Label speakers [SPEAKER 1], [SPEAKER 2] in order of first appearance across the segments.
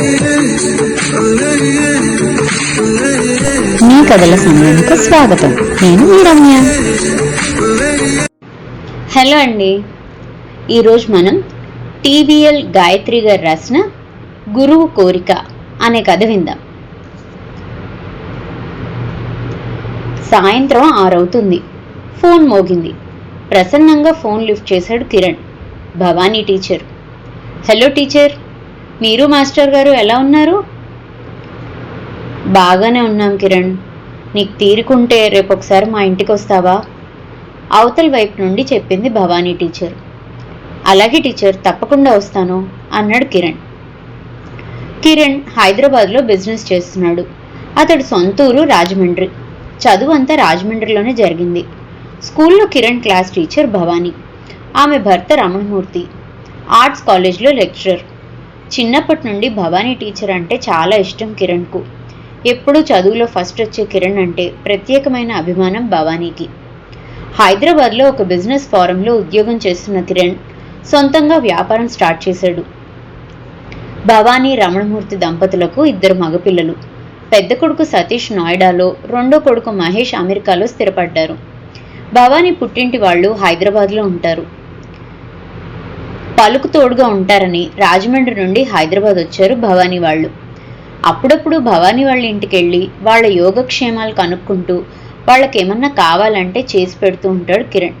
[SPEAKER 1] మీ కథల సమయానికి స్వాగతం. నేను మీ రమ్య.
[SPEAKER 2] హలో అండి. ఈరోజు మనం టీవీఎల్ గాయత్రి గారు రాసిన గురువు కోరిక అనే కథ విందాం. సాయంత్రం ఆరవుతుంది. ఫోన్ మోగింది. ప్రసన్నంగా ఫోన్ లిఫ్ట్ చేశాడు Kiran Bhavani teacher. Hello teacher. మీరు మాస్టర్ గారు ఎలా ఉన్నారు? బాగానే ఉన్నాం కిరణ్. నీకు తీరుకుంటే రేపు ఒకసారి మా ఇంటికి వస్తావా? అవతల వైపు నుండి చెప్పింది భవానీ టీచర్. అలాగే టీచర్ తప్పకుండా వస్తాను అన్నాడు కిరణ్. కిరణ్ హైదరాబాద్లో బిజినెస్ చేస్తున్నాడు. అతడి సొంతూరు రాజమండ్రి. చదువు అంతా రాజమండ్రిలోనే జరిగింది. స్కూల్లో కిరణ్ క్లాస్ టీచర్ భవానీ. ఆమె భర్త రమణమూర్తి. ఆర్ట్స్ కాలేజ్లో లెక్చరర్. చిన్నప్పటి నుండి భవానీ టీచర్ అంటే చాలా ఇష్టం కిరణ్కు. ఎప్పుడూ చదువులో ఫస్ట్ వచ్చే కిరణ్ అంటే ప్రత్యేకమైన అభిమానం భవానీకి. హైదరాబాద్లో ఒక బిజినెస్ ఫారంలో ఉద్యోగం చేస్తున్న కిరణ్ సొంతంగా వ్యాపారం స్టార్ట్ చేశాడు. భవానీ రమణమూర్తి దంపతులకు ఇద్దరు మగపిల్లలు. పెద్ద కొడుకు సతీష్ నోయిడాలో రెండో కొడుకు మహేష్ అమెరికాలో స్థిరపడ్డారు. భవానీ పుట్టింటి వాళ్ళు హైదరాబాద్లో ఉంటారు. పలుకు తోడుగా ఉంటారని రాజమండ్రి నుండి హైదరాబాద్ వచ్చారు భవానీ వాళ్ళు. అప్పుడప్పుడు భవానీ వాళ్ళ ఇంటికి వెళ్ళి వాళ్ళ యోగక్షేమాలు కనుక్కుంటూ వాళ్ళకేమన్నా కావాలంటే చేసి పెడుతూ ఉంటాడు కిరణ్.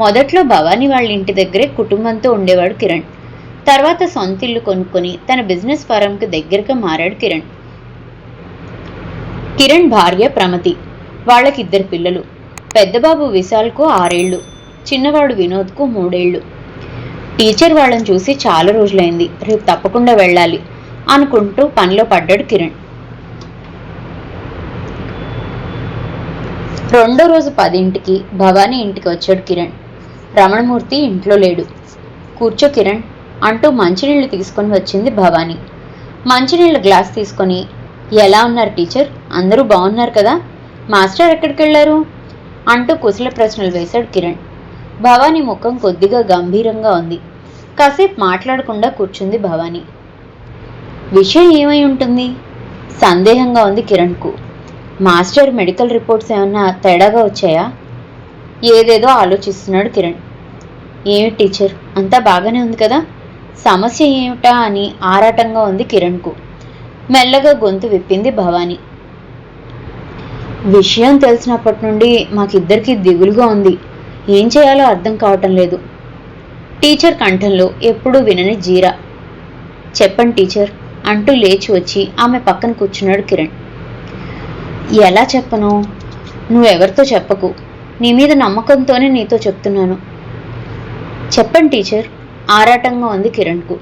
[SPEAKER 2] మొదట్లో భవానీ వాళ్ళ ఇంటి దగ్గరే కుటుంబంతో ఉండేవాడు కిరణ్. తర్వాత సొంత ఇల్లు కొనుక్కొని తన బిజినెస్ ఫారంకి దగ్గరగా మారాడు కిరణ్. కిరణ్ భార్య ప్రమతి వాళ్ళకి ఇద్దరు పిల్లలు. పెద్దబాబు విశాల్కు ఆరేళ్ళు చిన్నవాడు వినోద్కు మూడేళ్ళు. టీచర్ వాళ్ళని చూసి చాలా రోజులైంది. రేపు తప్పకుండా వెళ్ళాలి అనుకుంటూ పనిలో పడ్డాడు కిరణ్. రెండో రోజు పదింటికి భవానీ ఇంటికి వచ్చాడు కిరణ్. రమణమూర్తి ఇంట్లో లేడు. కూర్చో కిరణ్ అంటూ మంచినీళ్ళు తీసుకొని వచ్చింది భవానీ. మంచినీళ్ళ గ్లాస్ తీసుకొని ఎలా ఉన్నారు టీచర్? అందరూ బాగున్నారు కదా? మాస్టర్ ఎక్కడికి వెళ్ళారు అంటూ కుశల ప్రశ్నలు వేశాడు కిరణ్. భవానీ ముఖం కొద్దిగా గంభీరంగా ఉంది. కాసేపు మాట్లాడకుండా కూర్చుంది భవానీ. విషయం ఏమై ఉంటుంది? సందేహంగా ఉంది కిరణ్కు. మాస్టర్ మెడికల్ రిపోర్ట్స్ ఏమన్నా తేడాగా వచ్చాయా? ఏదేదో ఆలోచిస్తున్నాడు కిరణ్. ఏమి టీచర్? అంతా బాగానే ఉంది కదా? సమస్య ఏమిటా అని ఆరాటంగా ఉంది కిరణ్కు. మెల్లగా గొంతు విప్పింది భవానీ. విషయం తెలిసినప్పటి నుండి మాకిద్దరికి దిగులుగా ఉంది. ఏం చేయాలో అర్థం కావటం లేదు. టీచర్ కంఠంలో ఎప్పుడూ వినని జీరా. చెప్పండి టీచర్ అంటూ లేచి వచ్చి ఆమె పక్కన కూర్చున్నాడు కిరణ్. ఎలా చెప్పను? నువ్వెవరితో చెప్పకు. నీ మీద నమ్మకంతోనే నీతో చెప్తున్నాను. చెప్పండి టీచర్ ఆరాటంగా ఉంది కిరణ్కు.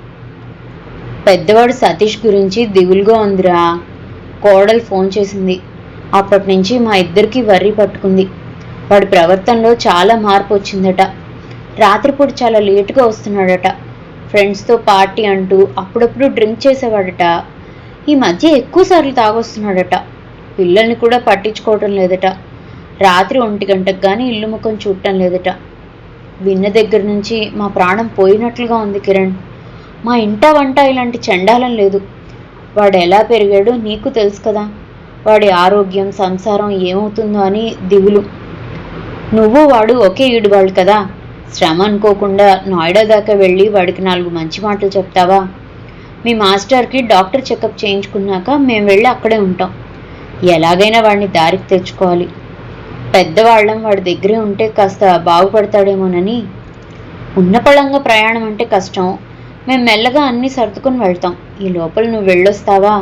[SPEAKER 2] పెద్దవాడు సతీష్ గురించి దిగులుగా ఉందిరా. కోడలు ఫోన్ చేసింది. అప్పటి నుంచి మా ఇద్దరికి వర్రి పట్టుకుంది. వాడి ప్రవర్తనలో చాలా మార్పు వచ్చిందట. రాత్రిపూట చాలా లేటుగా వస్తున్నాడట. ఫ్రెండ్స్తో పార్టీ అంటూ అప్పుడప్పుడు డ్రింక్ చేసేవాడట. ఈ మధ్య ఎక్కువసార్లు తాగొస్తున్నాడట. పిల్లల్ని కూడా పట్టించుకోవటం లేదట. రాత్రి ఒంటి గంటకు కానీ ఇల్లు ముఖం చూడటం లేదట. విన్న దగ్గర నుంచి మా ప్రాణం పోయినట్లుగా ఉంది కిరణ్. మా ఇంట వంట ఇలాంటి చండాలం లేదు. వాడు ఎలా పెరిగాడో నీకు తెలుసు కదా. వాడి ఆరోగ్యం సంసారం ఏమవుతుందో అని దిగులు. నువ్వు వాడు ఒకే ఈడువాళ్ళు కదా. శ్రమ అనుకోకుండా నోయిడా దాకా వెళ్ళి వాడికి నాలుగు మంచి మాటలు చెప్తావా? మీ మాస్టర్కి డాక్టర్ చెకప్ చేయించుకున్నాక మేము వెళ్ళి అక్కడే ఉంటాం. ఎలాగైనా వాడిని దారికి తెచ్చుకోవాలి. పెద్దవాళ్ళం వాడి దగ్గరే ఉంటే కాస్త బాగుపడతాడేమోనని. ఉన్నపళంగా ప్రయాణం అంటే కష్టం. మేము మెల్లగా అన్నీ సర్దుకొని వెళ్తాం. ఈ లోపల నువ్వు వెళ్ళొస్తావా?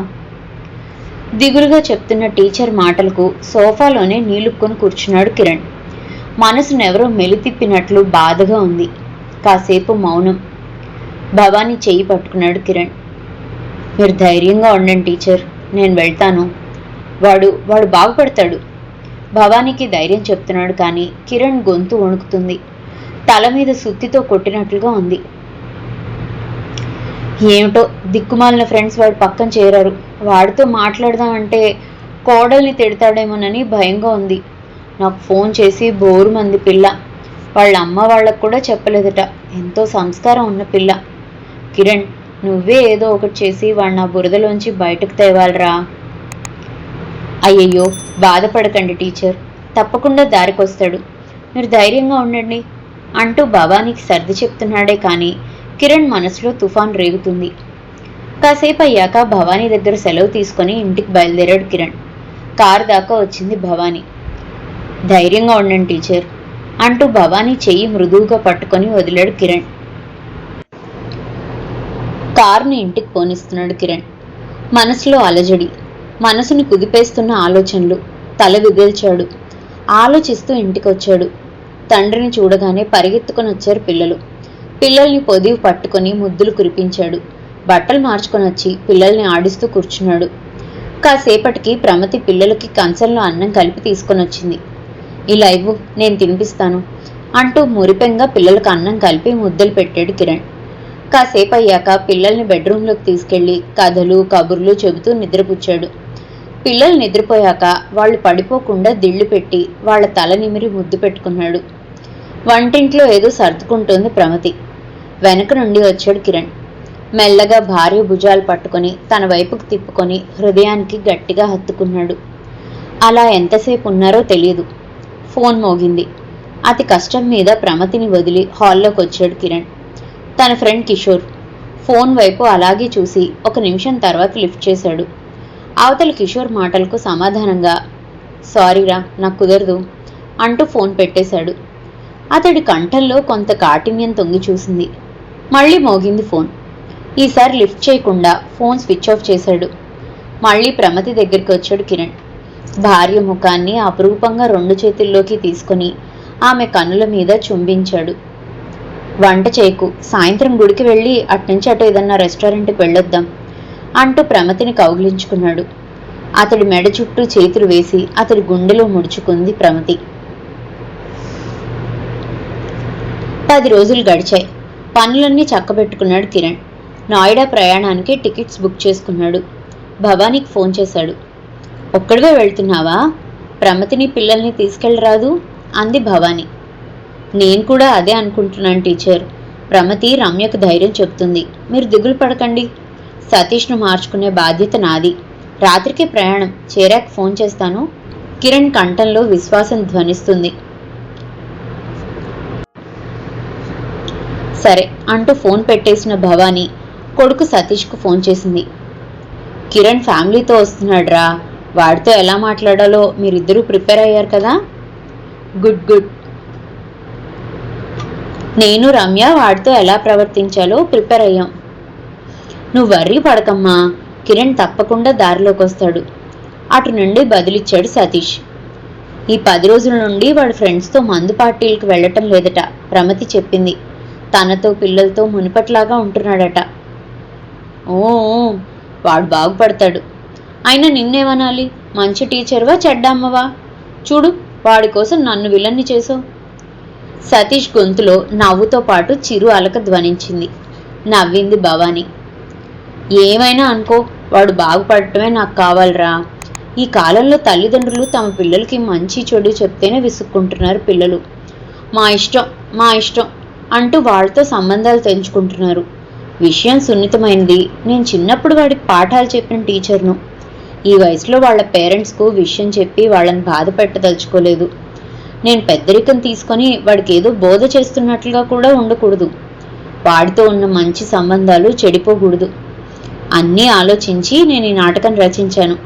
[SPEAKER 2] దిగులుగా చెప్తున్న టీచర్ మాటలకు సోఫాలోనే నీలుక్కొని కూర్చున్నాడు కిరణ్. మనసునెవరో మెలితిప్పినట్లు బాధగా ఉంది. కాసేపు మౌనం. భవానీ చెయ్యి పట్టుకున్నాడు కిరణ్. మీరు ధైర్యంగా ఉండండి టీచర్ నేను వెళ్తాను. వాడు వాడు బాగుపడతాడు. భవానీకి ధైర్యం చెప్తున్నాడు కానీ కిరణ్ గొంతు వణుకుతుంది. తల మీద సుత్తితో కొట్టినట్లుగా ఉంది. ఏమిటో దిక్కుమాలిన ఫ్రెండ్స్ వాడు పక్కన చేరారు. వాడితో మాట్లాడదామంటే కోడల్ని తిడతాడేమోనని భయంగా ఉంది. నాకు ఫోన్ చేసి బోరు మంది పిల్ల. వాళ్ళ అమ్మ వాళ్ళకు కూడా చెప్పలేదట. ఎంతో సంస్కారం ఉన్న పిల్ల. కిరణ్ నువ్వే ఏదో ఒకటి చేసి వాడు నా బురదలోంచి బయటకు తేవాలరా. అయ్యయ్యో బాధపడకండి టీచర్. తప్పకుండా దారికొస్తాడు. మీరు ధైర్యంగా ఉండండి. అంటూ భవానీకి సర్ది చెప్తున్నాడే కానీ కిరణ్ మనసులో తుఫాన్ రేగుతుంది. కాసేపు అయ్యాక భవానీ దగ్గర సెలవు తీసుకొని ఇంటికి బయలుదేరాడు కిరణ్. కారు దాకా వచ్చింది భవానీ. ధైర్యంగా ఉండండి టీచర్ అంటూ భవానీ చెయ్యి మృదువుగా పట్టుకొని వదిలాడు కిరణ్. కారుని ఇంటికి పోనిస్తున్నాడు కిరణ్. మనసులో అలజడి మనసుని కుదిపేస్తున్న ఆలోచనలు తల విదిల్చాడు. ఆలోచిస్తూ ఇంటికి వచ్చాడు తండ్రిని చూడగానే పరిగెత్తుకొని వచ్చారు పిల్లలు. పిల్లల్ని పొదివి పట్టుకొని ముద్దులు కురిపించాడు. బట్టలు మార్చుకొని వచ్చి పిల్లల్ని ఆడిస్తూ కూర్చున్నాడు. కాసేపటికి ప్రమతి పిల్లలకి కంచంలో అన్నం కలిపి తీసుకొని వచ్చింది. ఇలా ఇవ్వు నేను తినిపిస్తాను అంటూ మురిపెంగా పిల్లలకు అన్నం కలిపి ముద్దలు పెట్టాడు కిరణ్. కాసేపు అయ్యాక పిల్లల్ని బెడ్రూమ్లోకి తీసుకెళ్ళి కథలు కబుర్లు చెబుతూ నిద్రపుచ్చాడు. పిల్లలు నిద్రపోయాక వాళ్ళు పడిపోకుండా దిళ్ళు పెట్టి వాళ్ళ తల నిమిరి ముద్దు పెట్టుకున్నాడు. వంటింట్లో ఏదో సర్దుకుంటోంది ప్రమతి. వెనక నుండి వచ్చాడు కిరణ్. మెల్లగా భార్య భుజాలు పట్టుకొని తన వైపుకు తిప్పుకొని హృదయానికి గట్టిగా హత్తుకున్నాడు. అలా ఎంతసేపు ఉన్నారో తెలియదు. ఫోన్ మోగింది. అతి కష్టం మీద ప్రమతిని వదిలి హాల్లోకి వచ్చాడు కిరణ్. తన ఫ్రెండ్ కిషోర్. ఫోన్ వైపు అలాగే చూసి ఒక నిమిషం తర్వాత లిఫ్ట్ చేశాడు. అవతల కిషోర్ మాటలకు సమాధానంగా సారీరా నాకు కుదరదు అంటూ ఫోన్ పెట్టేశాడు. అతడి కంఠంలో కొంత కాఠిన్యం తొంగి చూసింది. మళ్ళీ మోగింది ఫోన్. ఈసారి లిఫ్ట్ చేయకుండా ఫోన్ స్విచ్ ఆఫ్ చేశాడు. మళ్ళీ ప్రమతి దగ్గరికి వచ్చాడు కిరణ్. భార్య ముఖాన్ని అపురూపంగా రెండు చేతుల్లోకి తీసుకొని ఆమె కన్నుల మీద చుంబించాడు. వంట చేయకు సాయంత్రం గుడికి వెళ్ళి అట్నుంచి అటు ఏదన్నా రెస్టారెంట్కి వెళ్ళొద్దాం అంటూ ప్రమతిని కౌగిలించుకున్నాడు. అతడి మెడ చుట్టూ చేతులు వేసి అతడి గుండెలో ముడుచుకుంది ప్రమతి. పది రోజులు గడిచాయి. పనులన్నీ చక్కబెట్టుకున్నాడు కిరణ్. నాయిడా ప్రయాణానికి టికెట్స్ బుక్ చేసుకున్నాడు. భవానీకి ఫోన్ చేశాడు. ఒక్కడివే వెళ్తున్నావా? ప్రమతిని పిల్లల్ని తీసుకెళ్ళరాదు? అంది భవానీ. నేను కూడా అదే అనుకుంటున్నాను టీచర్. ప్రమతి రమ్యకు ధైర్యం చెప్తుంది. మీరు దిగులు పడకండి. సతీష్ను మార్చుకునే బాధ్యత నాది. రాత్రికి ప్రయాణం. చేరాక ఫోన్ చేస్తాను. కిరణ్ కంఠంలో విశ్వాసం ధ్వనిస్తుంది. సరే అంటూ ఫోన్ పెట్టేసిన భవానీ కొడుకు సతీష్కు ఫోన్ చేసింది. కిరణ్ ఫ్యామిలీతో వస్తున్నాడురా. వాడితో ఎలా మాట్లాడాలో మీరిద్దరూ ప్రిపేర్ అయ్యారు కదా? Good good. నేను రమ్య వాడితో ఎలా ప్రవర్తించాలో ప్రిపేర్ అయ్యాం. నువ్వు వర్రీ పడకమ్మా కిరణ్ తప్పకుండా దారిలోకి వస్తాడు. అటు నుండి బదిలిచ్చాడు సతీష్. ఈ పది రోజుల నుండి వాడి ఫ్రెండ్స్తో మందు పార్టీలకు వెళ్ళటం లేదట ప్రమతి చెప్పింది. తనతో పిల్లలతో మునిపట్లాగా ఉంటున్నాడట. ఓ, వాడు బాగుపడతాడు. అయినా నిన్నేమనాలి? మంచి టీచర్వా చెడ్డమ్మవా? చూడు వాడి కోసం నన్ను విలన్ని చేసావు సతీష్ గొంతులో నవ్వుతో పాటు చిరు అలక ధ్వనించింది. నవ్వింది భవాని. ఏమైనా అనుకో వాడు బాగుపడటమే నాకు కావాలరా. ఈ కాలంలో తల్లిదండ్రులు తమ పిల్లలకి మంచి చెడు చెప్తేనే విసుక్కుంటున్నారు పిల్లలు. మా ఇష్టం మా ఇష్టం అంటూ వాళ్ళతో సంబంధాలు తెంచుకుంటున్నారు. విషయం సున్నితమైంది. నేను చిన్నప్పుడు వాడికి పాఠాలు చెప్పిన టీచర్ను. ఈ వయసులో వాళ్ళ పేరెంట్స్కు విషయం చెప్పి వాళ్ళని బాధ పెట్టదలుచుకోలేదు. నేను పెద్దరికం తీసుకొని వాడికి ఏదో బోధ చేస్తున్నట్లుగా కూడా ఉండకూడదు. వాడితో ఉన్న మంచి సంబంధాలు చెడిపోకూడదు. అన్నీ ఆలోచించి నేను ఈ నాటకం రచించాను.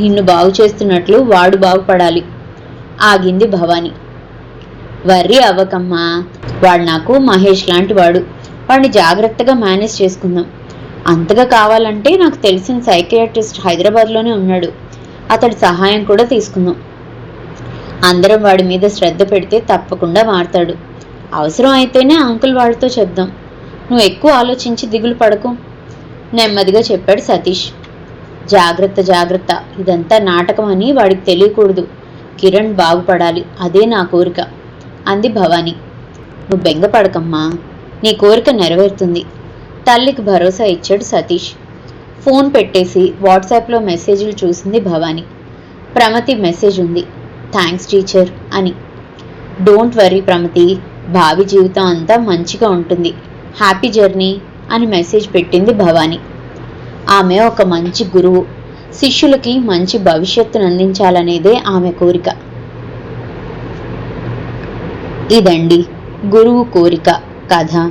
[SPEAKER 2] నిన్ను బాగు చేస్తున్నట్లు వాడు బాగుపడాలి. ఆగింది భవాని. వర్రీ అవ్వకమ్మా వాడు నాకు మహేష్ లాంటి వాడు. వాడిని జాగ్రత్తగా మేనేజ్ చేసుకుందాం. అంతగా కావాలంటే నాకు తెలిసిన సైకియాట్రిస్ట్ హైదరాబాద్లోనే ఉన్నాడు. అతడి సహాయం కూడా తీసుకుందాం. అందరం వాడి మీద శ్రద్ధ పెడితే తప్పకుండా మారతాడు అవసరం అయితేనే అంకుల్ వాడితో చెప్దాం. నువ్వు ఎక్కువ ఆలోచించి దిగులు పడకు. నెమ్మదిగా చెప్పాడు సతీష్. జాగ్రత్త జాగ్రత్త. ఇదంతా నాటకం అని వాడికి తెలియకూడదు. కిరణ్ బాగుపడాలి. అదే నా కోరిక. అంది భవాని. నువ్వు బెంగపడకమ్మా. నీ కోరిక నెరవేరుతుంది. తల్లికి భరోసా ఇచ్చాడు సతీష్. ఫోన్ పెట్టేసి వాట్సాప్లో మెసేజ్లు చూసింది భవాని. ప్రమతి మెసేజ్ ఉంది. థ్యాంక్స్ టీచర్ అని. డోంట్ వరీ ప్రమతి భావి జీవితం అంతా మంచిగా ఉంటుంది. హ్యాపీ జర్నీ అని మెసేజ్ పెట్టింది భవాని. ఆమె ఒక మంచి గురువు. శిష్యులకి మంచి భవిష్యత్తును అందించాలనేదే ఆమె కోరిక. ఇదండి గురువు కోరిక కథ.